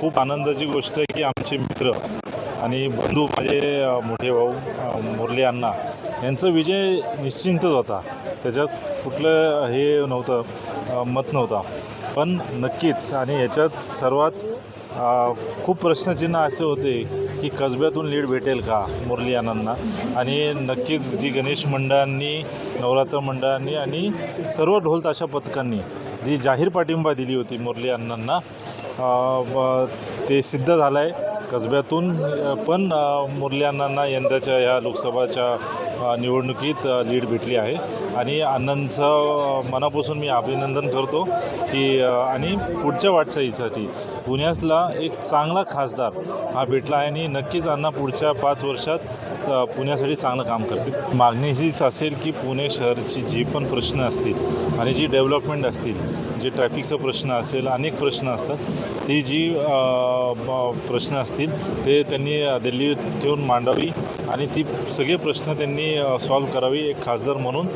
खूप आनंदाची गोष्ट आहे की आमचे मित्र आणि बंधू माझे मोठे भाऊ मुरली अण्णा यांचा विजय निश्चिंतच होता. त्याच्यात कुठलं हे नव्हतं मत नव्हता. पण नक्कीच आणि याच्यात सर्वात खूप प्रश्नचिन्ह असे होते की कसब्यातून लीड भेटेल का मुरली अण्णांना? आणि नक्कीच जी गणेश मंडळांनी नवरात्र मंडळांनी आणि सर्व ढोल ताशा पथकांनी जी जाहीर पाठिंबा दिली होती मुरली अण्णांना व ते सिद्ध झालं आहे कसब्यातून पण अ, मुरली अण्णांना यंदाच्या ह्या लोकसभाच्या निवडणुकीत लीड भेटली आहे. आणि अण्णांचं मनापासून मी अभिनंदन करतो की आणि पुढच्या वाटचालीसाठी पुण्यातला एक चांगला खासदार हा भेटला आहे आणि नक्कीच अण्णा पुढच्या पाच वर्षात पुण्यासाठी चांगलं काम करतील. मागणी हीच असेल की पुणे शहरची जी पण प्रश्न असतील आणि जी डेव्हलपमेंट असतील जे ट्रॅफिकचा प्रश्न असेल अनेक प्रश्न असतात ती जी प्रश्न असतात असतील ते त्यांनी दिल्ली दिल्लीत मांडावी आणि ती सगळे प्रश्न त्यांनी सॉल्व करावी एक खासदार म्हणून.